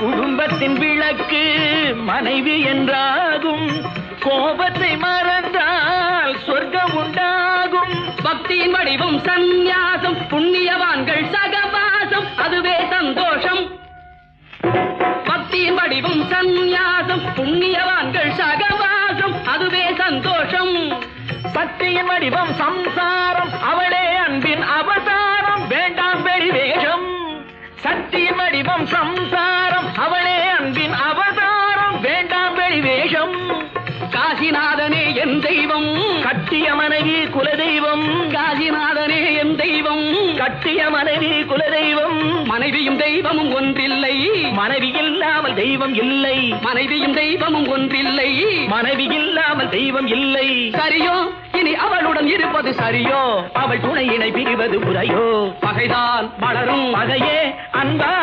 குடும்பத்தின் விளக்கு மனைவி என்றாகும். கோபத்தை மறந்தால் சொர்க்கம் உண்டாகும். பக்தியின் வடிவம் சந்நியாசம் புண்ணியவான்கள் சகவாசம் அதுவே சந்தோஷம். பக்தியின் வடிவம் சந்நியாசம் புண்ணியவான்கள் சகவாசம் அதுவே சந்தோஷம். சக்தியின் வடிவம் சம்சாரம் அவளே அன்பின் அவதாரம் வேண்டாம் வெளிவேஷம் சக்தியின் வடிவம் சம்சாரம் காசிநாதனே என் தெய்வம். கட்டிய மனைவி குலதெய்வம். காசிநாதனே என் தெய்வம். கட்டிய மனைவி குலதெய்வம். மனைவியும் தெய்வமும் ஒன்றில்லை. மனைவி இல்லாமல் தெய்வம் இல்லை. மனைவியும் தெய்வமும் ஒன்றில்லை. மனைவி இல்லாமல் தெய்வம் இல்லை. சரியோ? இனி அவளுடன் இருப்பது சரியோ? அவள் துணையினை பிரிவது முறையோ? பகைதான் மலரும் பிரிந்தவர்